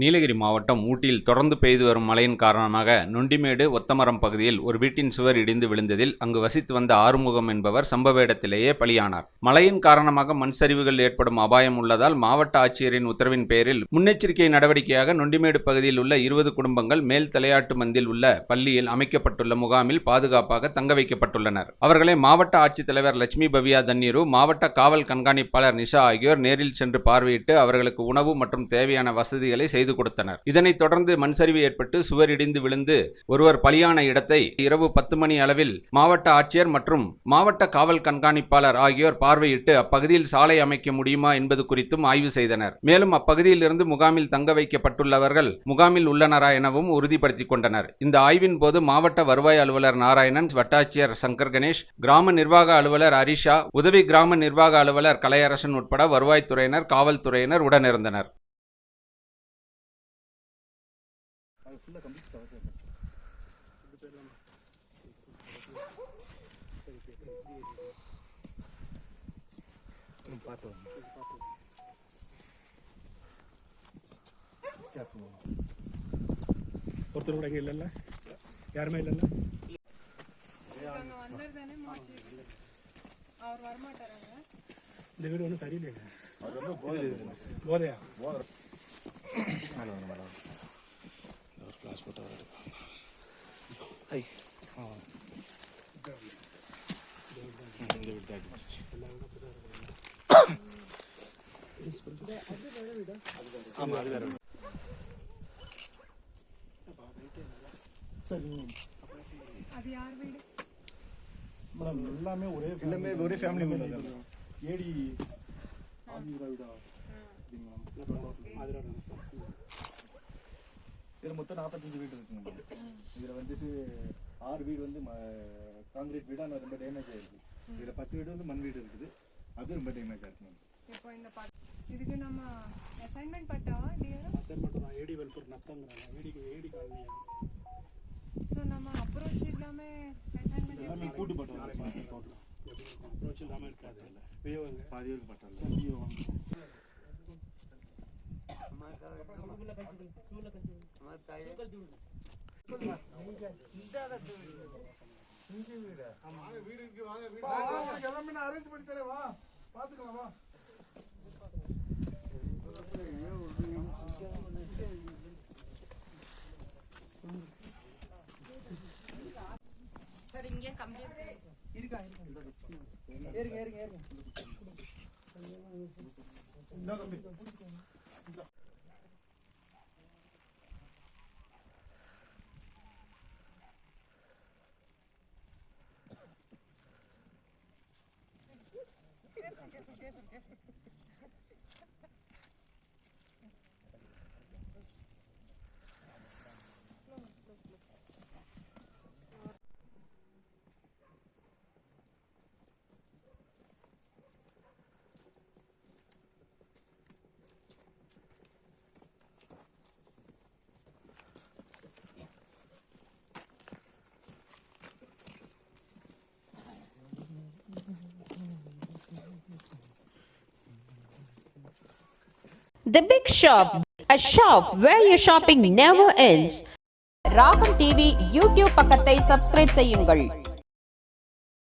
நீலகிரி மாவட்டம் ஊட்டியில் தொடர்ந்து பெய்து வரும் மழையின் காரணமாக நொண்டிமேடு ஒத்தமரம் பகுதியில் ஒரு வீட்டின் சுவர் இடிந்து விழுந்ததில் அங்கு வசித்து வந்த ஆறுமுகம் என்பவர் சம்பவ இடத்திலேயே பலியானார். மழையின் காரணமாக மண் சரிவுகள் ஏற்படும் அபாயம் உள்ளதால் மாவட்ட ஆட்சியரின் உத்தரவின் பேரில் முன்னெச்சரிக்கை நடவடிக்கையாக நொண்டிமேடு பகுதியில் உள்ள இருபது குடும்பங்கள் மேல் தலையாட்டு மந்தில் உள்ள பள்ளியில் அமைக்கப்பட்டுள்ள முகாமில் பாதுகாப்பாக தங்க வைக்கப்பட்டுள்ளனர். அவர்களை மாவட்ட ஆட்சித்தலைவர் லட்சுமி பவியா தண்ணீரு மாவட்ட காவல் கண்காணிப்பாளர் நிஷா ஆகியோர் நேரில் சென்று பார்வையிட்டு அவர்களுக்கு உணவு மற்றும் தேவையான வசதிகளை செய்து கொடுத்தனர். இதனைத் தொடர்ந்து மண்சரிவு ஏற்பட்டு சுவர் இடிந்து விழுந்து ஒருவர் பலியான இடத்தை இரவு பத்து மணி அளவில் மாவட்ட ஆட்சியர் மற்றும் மாவட்ட காவல் கண்காணிப்பாளர் ஆகியோர் பார்வையிட்டு அப்பகுதியில் சாலை அமைக்க முடியுமா என்பது குறித்தும் ஆய்வு செய்தனர். மேலும் அப்பகுதியில் இருந்து முகாமில் தங்க வைக்கப்பட்டுள்ளவர்கள் முகாமில் உள்ளனரா எனவும் உறுதிப்படுத்திக் கொண்டனர். இந்த ஆய்வின் போது மாவட்ட வருவாய் அலுவலர் நாராயணன் வட்டாட்சியர் சங்கர் கணேஷ் கிராம நிர்வாக அலுவலர் அரிஷா உதவி கிராம நிர்வாக அலுவலர் கலையரசன் உட்பட வருவாய்த்துறையினர் காவல்துறையினர் உடனிருந்தனர். ஒருத்தர் கூட இங்கே இல்லைல்ல யாருமே இல்லைல்ல இந்த வீடு ஒன்றும் சரியில்லைங்க. போதையா? ஃப்ளாஷ் போட்டு அது யார் வீடு மேடம் எல்லாமே ஒரே எல்லாமே ஒரே ஃபேமிலி வீடு தான் ஏடி ஆதிரா வீடா ஆதிரா இதில் மொத்தம் நாற்பத்தஞ்சு வீடு இருக்குங்க இதில் வந்துட்டு ஆறு வீடு வந்து காங்கிரீட் வீடு ஆனால் ரொம்ப டேமேஜ் ஆயிருக்கு. இதில் பத்து வீடு வந்து மண் வீடு இருக்குது. அது ரொம்ப டேமேஜ் ஆயிருக்கு மேம் இப்போ இந்த இதுக்கு நம்ம அசைன்மெண்ட் பட்டாவா மட்டும் தான். ஏடி வெல்பூர் நத்தங்கிறாங்க ஏடிக்கு ஏடி காலனியா ஸோ நம்ம அப்ரோச் இல்லாம அசைன்மெண்ட் எல்லாமே கூட்டு பட்டம் அப்ரோச் இல்லாமல் இருக்காது. வியோங்க பாதி பேருக்கு பட்டம் வியோ அரேஞ்ச் பண்ணி தரேன் வா பார்த்துக்கலாம் வா சார் இங்கே Yes, yes. The Big Shop, a shop where your shopping never ends. Raagam TV YouTube பக்கத்தை சப்ஸ்கிரைப் செய்யுங்கள்